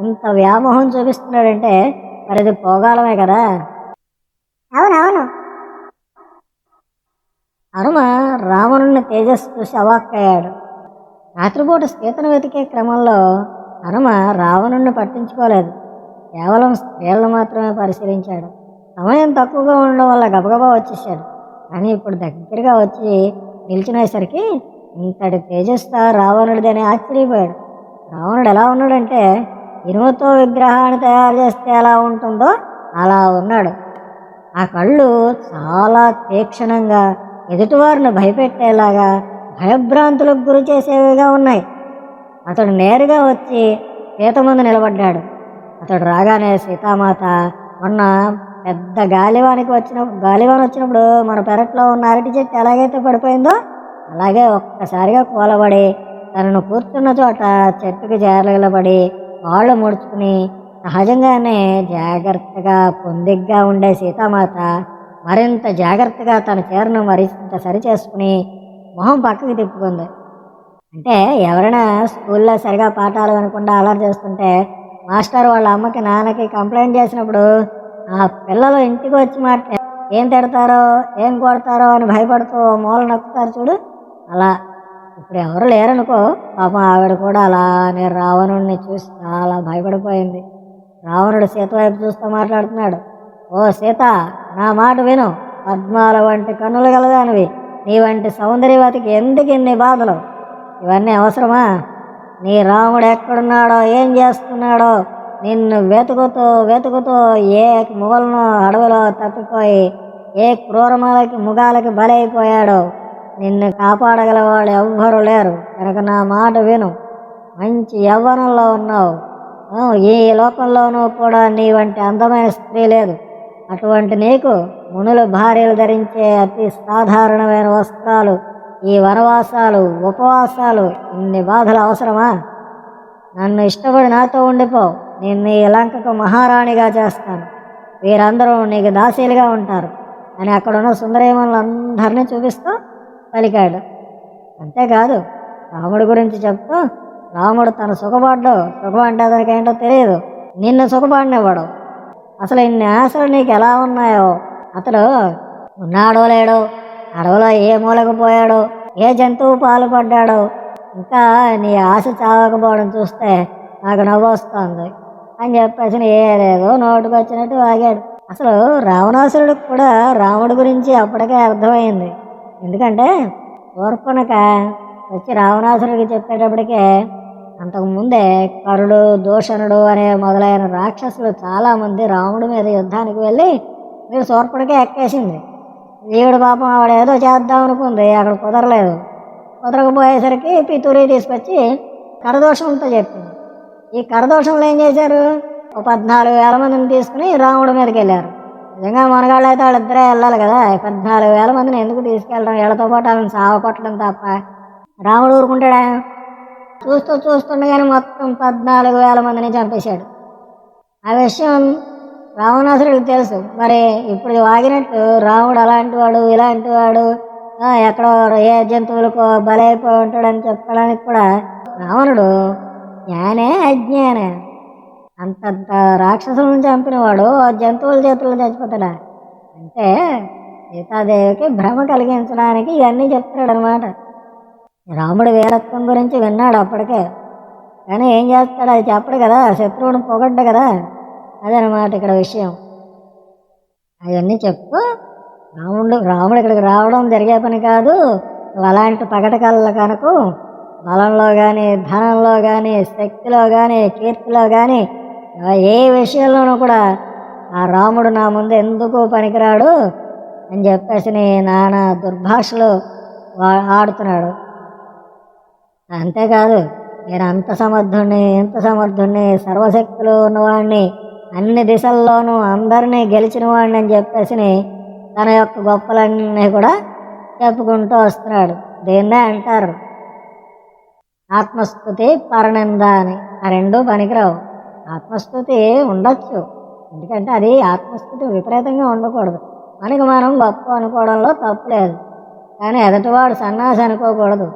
ఇంత వ్యామోహం చూపిస్తున్నాడంటే మరి ఇది పోగాలమే కదా? అవునవును. హనుమ రావణుని తేజస్సు చూసి అవాక్కయ్యాడు రాత్రిపూట సీతను వెతికే క్రమంలో హనుమ రావణుణ్ణి పట్టించుకోలేదు. కేవలం స్త్రీలను మాత్రమే పరిశీలించాడు. సమయం తక్కువగా ఉండడం వల్ల గబగబా వచ్చేసాడు కానీ ఇప్పుడు దగ్గరగా వచ్చి నిల్చునేసరికి ఇంతటి తేజస్తా రావణుడిదని ఆశ్చర్యపోయాడు. రావణుడు ఎలా ఉన్నాడంటే ఇనుముతో విగ్రహాన్ని తయారు చేస్తే ఎలా ఉంటుందో అలా ఉన్నాడు. ఆ కళ్ళు చాలా తీక్షణంగా ఎదుటివారిని భయపెట్టేలాగా భయభ్రాంతులకు గురి చేసేవిగా ఉన్నాయి. అతడు నేరుగా వచ్చి సీత ముందు నిలబడ్డాడు. అతడు రాగానే సీతామాత మొన్న పెద్ద గాలివానికి వచ్చిన గాలివాన వచ్చినప్పుడు మన పెరట్లో ఉన్న అరటి చెట్టు ఎలాగైతే పడిపోయిందో అలాగే ఒక్కసారిగా కూలబడి తనను కూర్చున్న చోట చెట్టుకి జారలబడి కాళ్ళు ముడుచుకుని సహజంగానే జాగ్రత్తగా పొందిగ్గా ఉండే సీతామాత మరింత జాగ్రత్తగా తన చీరను మరింత సరి చేసుకుని మొహం పక్కకి తిప్పుకుంది. అంటే ఎవరైనా స్కూల్లో సరిగా పాఠాలు వినకుండా అలర్ చేస్తుంటే మాస్టర్ వాళ్ళ అమ్మకి నాన్నకి కంప్లైంట్ చేసినప్పుడు ఆ పిల్లలు ఇంటికి వచ్చి మాట ఏం తిడతారో ఏం కొడతారో అని భయపడుతూ మూల నొక్కుతారు చూడు. అలా ఇప్పుడు ఎవరు లేరనుకో పాపం ఆవిడ కూడా అలానే రావణుడిని చూసి చాలా భయపడిపోయింది. రావణుడు సీత వైపు చూస్తూ మాట్లాడుతున్నాడు. ఓ సీత నా మాట విను. పద్మాల వంటి కన్నులు గలదానివి. నీ వంటి సౌందర్యవతికి ఎందుకు ఇన్ని బాధలు? ఇవన్నీ అవసరమా? నీ రాముడు ఎక్కడున్నాడో ఏం చేస్తున్నాడో నిన్ను వెతుకుతూ వెతుకుతూ ఏ ముగలను అడవిలో తప్పిపోయి ఏ క్రూరమాలకి ముగాలకి బలైపోయాడో నిన్ను కాపాడగల వాళ్ళు ఎవ్వరూ లేరు. కనుక నా మాట విను. మంచి యవ్వనంలో ఉన్నావు. ఆ, ఈ లోకంలోనూ కూడా నీ వంటి అందమైన స్త్రీ లేదు. అటువంటి నీకు మునులు భార్యలు ధరించే అతి సాధారణమైన వస్త్రాలు ఈ వనవాసాలు ఉపవాసాలు ఇన్ని బాధలు అవసరమా? నన్ను ఇష్టపడి నాతో ఉండిపో. నిన్ను ఈ లంకకు మహారాణిగా చేస్తాను. వీరందరూ నీకు దాసీలుగా ఉంటారు. అని అక్కడున్న సుందరేమన్లందరినీ చూపిస్తూ పలికాడు. అంతేకాదు రాముడి గురించి చెప్తూ రాముడు తన సుఖపడ్డు సుఖం అంటే అతనికి ఏంటో తెలియదు. నిన్ను సుఖపడినివ్వడు అసలు ఇన్ని ఆశలు నీకు ఎలా ఉన్నాయో? అతడు ఉన్నాడో లేడో అడవిలో ఏ మూలకు పోయాడో ఏ జంతువు పాలు పడ్డాడో ఇంకా నీ ఆశ చావకపోవడం చూస్తే నాకు నవ్వు వస్తుంది. అని చెప్పేసి ఏదేదో నోటుకు వచ్చినట్టు ఆగాడు అసలు రావణాసురుడికి కూడా రాముడి గురించి అప్పటికే అర్థమైంది. ఎందుకంటే ఓర్పనక వచ్చి రావణాసురుడికి చెప్పేటప్పటికే అంతకుముందే కరుడు దూషణుడు అనే మొదలైన రాక్షసులు చాలామంది రాముడి మీద యుద్ధానికి వెళ్ళి మీరు శూర్పణకే ఎక్కేసింది. దేవుడు పాపం ఆవిడ ఏదో చేద్దాం అనుకుంది అక్కడ కుదరలేదు. కుదరకపోయేసరికి పితూరి తీసుకొచ్చి కరదోషంతో చెప్పింది. ఈ కరదోషంలో ఏం చేశారు? ఒక పద్నాలుగు వేల మందిని తీసుకుని రాముడి మీదకి వెళ్ళారు. నిజంగా మనగాళ్ళు అయితే వాళ్ళిద్దరే వెళ్ళాలి కదా? పద్నాలుగు వేల మందిని ఎందుకు తీసుకెళ్ళడం? వీళ్ళతో పాటు వాళ్ళని సావకొట్టడం తప్ప. రాముడు ఊరుకుంటాడా? చూస్తూ చూస్తుండగానే మొత్తం పద్నాలుగు వేల మందిని చంపేశాడు. ఆ విషయం రావణాసురుడికి తెలుసు. మరి ఇప్పుడు వాగినట్టు రాముడు అలాంటి వాడు ఇలాంటి వాడు ఎక్కడో ఏ జంతువులకు బలైపోయి ఉంటాడని చెప్పడానికి కూడా రావణుడు జ్ఞానే అజ్ఞానే. అంతంత రాక్షసులను చంపినవాడు ఆ జంతువుల చేతుల్లో చచ్చిపోతాడా? అంటే సీతాదేవికి భ్రమ కలిగించడానికి ఇవన్నీ చెప్తున్నాడు అనమాట రాముడు వీరత్వం గురించి విన్నాడు అప్పటికే. కానీ ఏం చేస్తాడు? అది చెప్పడు కదా. శత్రువుని పొగడ్డు కదా. అదనమాట ఇక్కడ విషయం. అవన్నీ చెప్తూ రాముడు రాముడు ఇక్కడికి రావడం జరిగే పని కాదు. నువ్వు అలాంటి పగటకళ్ళ కనుక బలంలో కానీ ధనంలో కానీ శక్తిలో కానీ కీర్తిలో కానీ ఏ విషయంలోనూ కూడా ఆ రాముడు నా ముందు ఎందుకు పనికిరాడు అని చెప్పేసి నీ నాన్న దుర్భాషలు వా- ఆడుతున్నాడు. అంతేకాదు నేను అంత సమర్థుణ్ణి ఎంత సమర్థుణ్ణి సర్వశక్తులు ఉన్నవాడిని అన్ని దిశల్లోనూ అందరినీ గెలిచిన వాడిని అని చెప్పేసి తన యొక్క గొప్పలన్నీ కూడా చెప్పుకుంటూ వస్తున్నాడు. దేన్నే అంటారు. ఆత్మస్థుతి పరనింద అని. ఆ రెండు పనికిరావు. ఆత్మస్థుతి ఉండొచ్చు. ఎందుకంటే అది ఆత్మస్థుతి విపరీతంగా ఉండకూడదు. మనకి మనం గొప్ప అనుకోవడంలో తప్పు లేదు. కానీ ఎదుటివాడు సన్నాసి అనుకోకూడదు.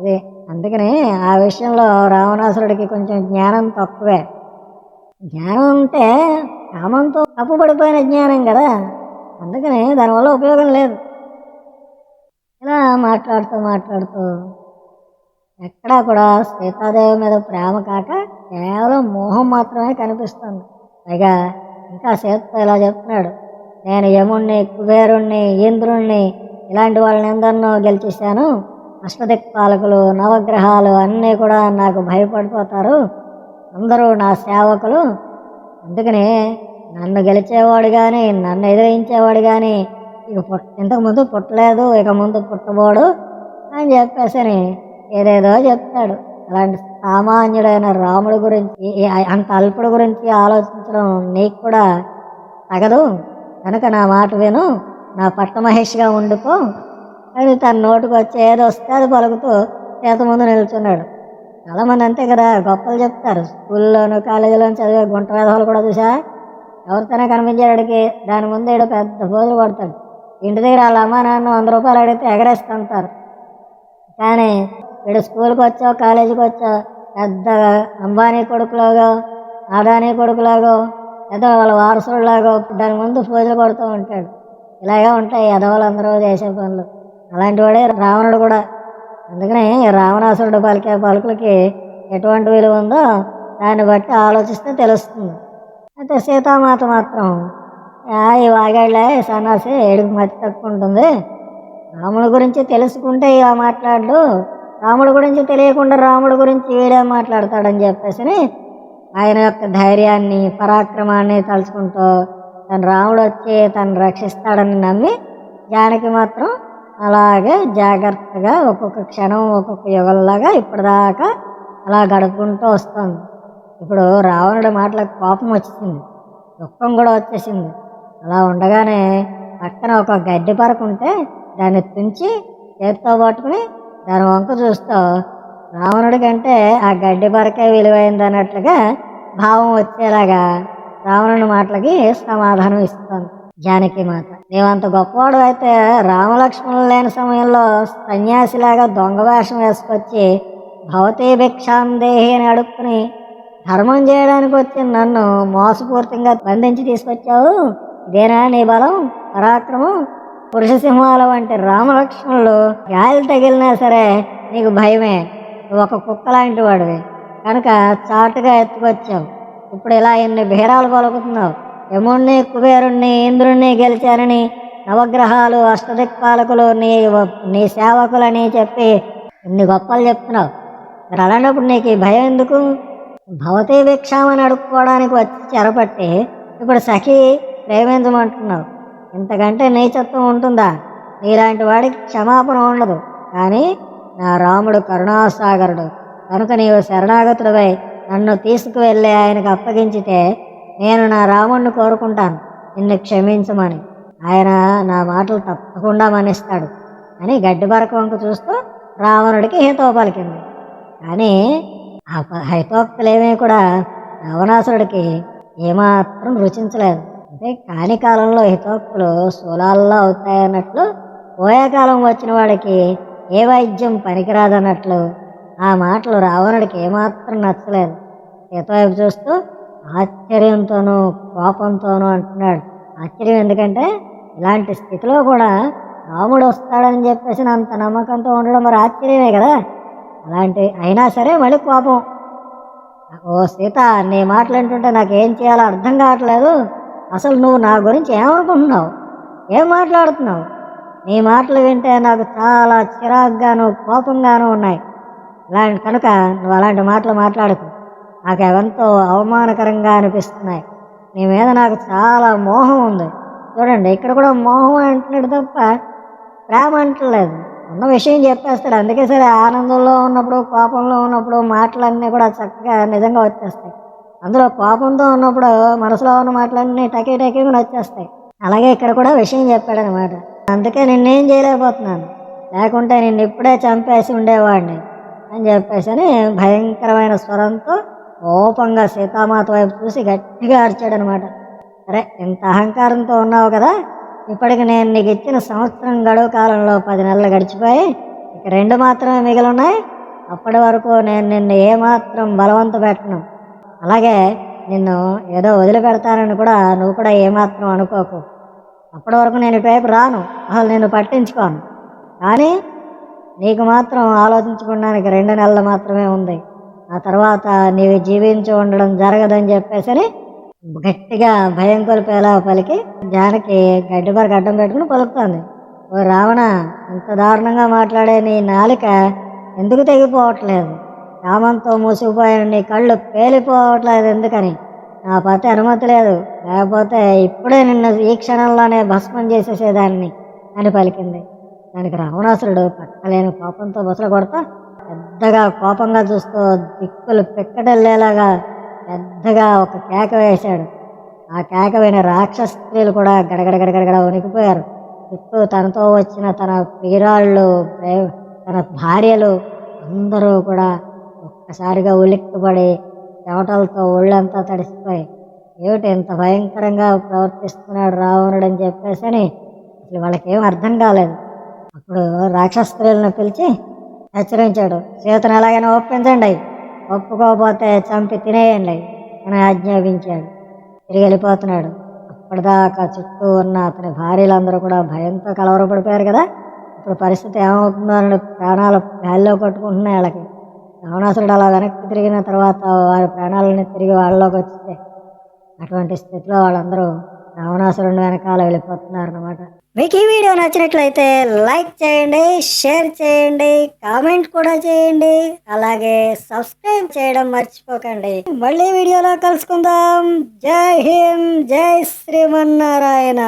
ఇది అందుకని ఆ విషయంలో రావణాసురుడికి కొంచెం జ్ఞానం తక్కువే. జ్ఞానం ఉంటే కామంతో తప్పుపడిపోయిన జ్ఞానం కదా. అందుకని దానివల్ల ఉపయోగం లేదు. ఇలా మాట్లాడుతూ మాట్లాడుతూ ఎక్కడా కూడా సీతాదేవి మీద ప్రేమ కాక కేవలం మోహం మాత్రమే కనిపిస్తుంది. పైగా ఇంకా సీతతో ఇలా చెప్తున్నాడు నేను యముణ్ణి కుబేరుణ్ణి ఇంద్రుణ్ణి ఇలాంటి వాళ్ళని ఎందరినో గెలిచేశాను. అష్టదిక్పాలకులు నవగ్రహాలు అన్నీ కూడా నాకు భయపడిపోతారు. అందరూ నా సేవకులు. అందుకని నన్ను గెలిచేవాడు కానీ నన్ను ఎదిరించేవాడు కానీ ఇక పుట్ ఇంతకుముందు పుట్టలేదు ఇక ముందు పుట్టబోడు అని చెప్పేసి ఏదేదో చెప్తాడు. అలాంటి సామాన్యుడైన రాముడి గురించి అంత అల్పుడు గురించి ఆలోచించడం నీకు కూడా తగదు. కనుక నా మాట విను. నా పట్ట మహేష్గా ఉండిపో. అని తన నోటికి వచ్చి ఏదో వస్తే అది పలుకుతూ చేత ముందు నిల్చున్నాడు. చాలామంది అంతే కదా గొప్పలు చెప్తారు. స్కూల్లోనూ కాలేజీలోనూ చదివే గుంట వేధవాళ్ళు కూడా చూసా ఎవరితోనే కనిపించేవాడికి దాని ముందు ఏడో పెద్ద పోజులు కొడతాడు. ఇంటి దగ్గర వాళ్ళ అమ్మ నాన్న వంద రూపాయలు అడిగితే ఎగరేస్తుంటారు. కానీ వీడు స్కూల్కి వచ్చావు కాలేజీకి వచ్చావు పెద్ద అంబానీ కొడుకులాగో అదానీ కొడుకులాగో లేదా వాళ్ళ వారసులాగో దాని ముందు పూజలు కొడుతూ ఉంటాడు. ఇలాగే ఉంటాయి ఎదవలందరూ చేసే పనులు. అలాంటి వాడే రావణుడు కూడా. అందుకనే రావణాసురుడు పలికే పలుకులకి ఎటువంటి విలువ ఉందో దాన్ని బట్టి ఆలోచిస్తే తెలుస్తుంది. అయితే సీతామాత మాత్రం ఈ వాగాళ్ళే సన్నాసి ఏడుపు మతి తక్కువ ఉంటుంది. రాముడి గురించి తెలుసుకుంటే ఇలా మాట్లాడు రాముడి గురించి తెలియకుండా రాముడు గురించి వీడే మాట్లాడతాడని చెప్పేసి ఆయన యొక్క ధైర్యాన్ని పరాక్రమాన్ని తలుచుకుంటూ తన రాముడు వచ్చి తను రక్షిస్తాడని నమ్మి జానకి మాత్రం అలాగే జాగ్రత్తగా ఒక్కొక్క క్షణం ఒక్కొక్క యుగంలాగా ఇప్పటిదాకా అలా గడుపుకుంటూ వస్తుంది. ఇప్పుడు రావణుడి మాటలకు కోపం వచ్చేసింది దుఃఖం కూడా వచ్చేసింది. అలా ఉండగానే పక్కన ఒక గడ్డి పరకు ఉంటే దాన్ని తుంచి చేతితో పట్టుకుని దాని వంక చూస్తూ రావణుడి కంటే ఆ గడ్డి పరకే విలువైంది అన్నట్లుగా భావం వచ్చేలాగా రావణుని మాటలకి సమాధానం ఇస్తుంది. జానకి మాత నీవంత గొప్పవాడు అయితే రామలక్ష్మణులు లేని సమయంలో సన్యాసిలాగా దొంగ వేషం వేసుకొచ్చి భవతే భిక్షాందేహి అని అడుక్కుని ధర్మం చేయడానికి వచ్చి నన్ను మోసపూర్తిగా బంధించి తీసుకొచ్చావు? ఇదేనా నీ బలం? పరాక్రమం? పురుష సింహాల వంటి రామలక్ష్మణులు గాలి తగిలినా సరే నీకు భయమే. నువ్వు ఒక కుక్క లాంటి వాడివి. కనుక చాటుగా ఎత్తుకొచ్చావు. ఇప్పుడు ఇలా ఎన్ని బీరాలు పలుకుతున్నావు? యముణ్ణి కుబేరుణ్ణి ఇంద్రుణ్ణి గెలిచారని నవగ్రహాలు అష్టదిక్పాలకులు నీ నీ సేవకులని చెప్పి ఇన్ని గొప్పలు చెప్తున్నావు? మరి అలాంటప్పుడు నీకు భయం ఎందుకు? భవతీ భిక్షామని అడుక్కోవడానికి వచ్చి చెరపట్టి ఇప్పుడు సఖి ప్రేమించమంటున్నావు. ఇంతకంటే నీచత్వం ఉంటుందా? నీలాంటి వాడికి క్షమాపణ ఉండదు. కానీ నా రాముడు కరుణాసాగరుడు. కనుక నీవు శరణాగతుడివై నన్ను తీసుకువెళ్ళి ఆయనకు అప్పగించితే నేను నా రాముడిని కోరుకుంటాను. నిన్ను క్షమించమని. ఆయన నా మాటలు తప్పకుండా మనిస్తాడు అని గడ్డిబరక వంక చూస్తూ రావణుడికి హితో పలికింది. కానీ ఆ ప- హైతోక్తులేమీ కూడా రావణాసురుడికి ఏమాత్రం రుచించలేదు. అంటే కాని కాలంలో హితోక్తులు స్థూలాల్లో అవుతాయన్నట్లు పోయే కాలం వచ్చిన వాడికి ఏ వైద్యం పనికిరాదన్నట్లు ఆ మాటలు రావణుడికి ఏమాత్రం నచ్చలేదు. సీత వైపు చూస్తూ ఆశ్చర్యంతోనూ కోపంతోనూ అంటున్నాడు. ఆశ్చర్యం ఎందుకంటే ఇలాంటి స్థితిలో కూడా రాముడు వస్తాడని చెప్పేసి అంత నమ్మకంతో ఉండడం మరి ఆశ్చర్యమే కదా? అలాంటి అయినా సరే మళ్ళీ కోపం. ఓ సీత నీ మాటలు వింటుంటే నాకు ఏం చేయాలో అర్థం కావట్లేదు. అసలు నువ్వు నా గురించి ఏమనుకుంటున్నావు? ఏం మాట్లాడుతున్నావు? నీ మాటలు వింటే నాకు చాలా చిరాగ్గాను కోపంగాను ఉన్నాయి. ఇలాంటి కనుక నువ్వు అలాంటి మాటలు మాట్లాడకు. నాకు ఎవంతో అవమానకరంగా అనిపిస్తున్నాయి. నీ మీద నాకు చాలా మోహం ఉంది. చూడండి ఇక్కడ కూడా మోహం అంటున్నాడు తప్ప ప్రేమ అంటలేదు. ఉన్న విషయం చెప్పేస్తాడు. అందుకే సరే ఆనందంలో ఉన్నప్పుడు కోపంలో ఉన్నప్పుడు మాటలన్నీ కూడా చక్కగా నిజంగా వచ్చేస్తాయి. అందులో కోపంతో ఉన్నప్పుడు మనసులో ఉన్న మాటలన్నీ టకీ టకీమని వచ్చేస్తాయి అలాగే ఇక్కడ కూడా విషయం చెప్పాడనమాట. అందుకే నిన్నేం చేయలేకపోతున్నాను. లేకుంటే నిన్ను ఇప్పుడే చంపేసి ఉండేవాడిని అని చెప్పేసి అని భయంకరమైన స్వరంతో కోపంగా సీతామాత వైపు చూసి గట్టిగా అరిచాడనమాట. సరే ఇంత అహంకారంతో ఉన్నావు కదా. ఇప్పటికి నేను నీకు ఇచ్చిన సంవత్సరం గడువు కాలంలో పది నెలలు గడిచిపోయి ఇక రెండు మాత్రమే మిగిలి ఉన్నాయి. అప్పటి వరకు నేను నిన్ను ఏమాత్రం బలవంత పెట్టను. అలాగే నిన్ను ఏదో వదిలిపెడతానని కూడా నువ్వు కూడా ఏమాత్రం అనుకోకు. అప్పటి వరకు నేను ఇటువైపు రాను అసలు నేను పట్టించుకోను. కానీ నీకు మాత్రం ఆలోచించుకోవడానికి రెండు నెలలు మాత్రమే ఉంది. ఆ తర్వాత నీవు జీవించి ఉండడం జరగదని చెప్పేసి గట్టిగా భయం కొలిపేలా పలికి జానకి గడ్డి పరకు అడ్డం పెట్టుకుని పలుకుతుంది. ఓ రావణ ఇంత దారుణంగా మాట్లాడే నీ నాలిక ఎందుకు తెగిపోవట్లేదు? కామంతో మూసుకుపోయిన నీ కళ్ళు పేలిపోవట్లేదు ఎందుకని? నా పతి అనుమతి లేదు. లేకపోతే ఇప్పుడే నిన్ను ఈ క్షణంలోనే భస్మం చేసేసేదాన్ని అని పలికింది. దానికి రావణాసురుడు పట్టలేని కోపంతో బుసలు కొడతా పెద్దగా కోపంగా చూస్తూ దిక్కులు పిక్కటెళ్ళేలాగా పెద్దగా ఒక కేక వేశాడు. ఆ కేక విని రాక్షస స్త్రీలు కూడా గడగడ గడగడగడ వణికిపోయారు. చుట్టూ తనతో వచ్చిన తన ప్రియురాళ్ళు తన భార్యలు అందరూ కూడా ఒక్కసారిగా ఉలిక్కిపడి చెమటలతో ఒళ్ళంతా తడిసిపోయి ఏమిటి ఇంత భయంకరంగా ప్రవర్తిస్తున్నాడు రావణుడు అని చెప్పేసి అని అసలు వాళ్ళకేం అర్థం కాలేదు. అప్పుడు రాక్షస స్త్రీలను పిలిచి హెచ్చరించాడు సీతను ఎలాగైనా ఒప్పించండి ఒప్పుకోకపోతే చంపి తినేయండి అని ఆజ్ఞాపించాడు. తిరిగి వెళ్ళిపోతున్నాడు. అప్పటిదాకా చుట్టూ ఉన్న అతని భార్యలందరూ కూడా భయంతో కలవరపడిపోయారు కదా. ఇప్పుడు పరిస్థితి ఏమవుతుందో అని ప్రాణాలు గాల్లో కొట్టుకుంటున్నాయి వాళ్ళకి. రావణాసురుడు అలా వెనక్కి తిరిగిన తర్వాత వారి ప్రాణాలని తిరిగి వాళ్ళలోకి వచ్చితే అటువంటి స్థితిలో వాళ్ళందరూ రావణాసురుడు వెనకాల వెళ్ళిపోతున్నారు అనమాట మీకు ఈ వీడియో నచ్చినట్లయితే లైక్ చేయండి షేర్ చేయండి కామెంట్ కూడా చేయండి అలాగే సబ్స్క్రైబ్ చేయడం మర్చిపోకండి. మళ్ళీ వీడియోలో కలుసుకుందాం. జై హింద్ జై శ్రీమన్నారాయణ.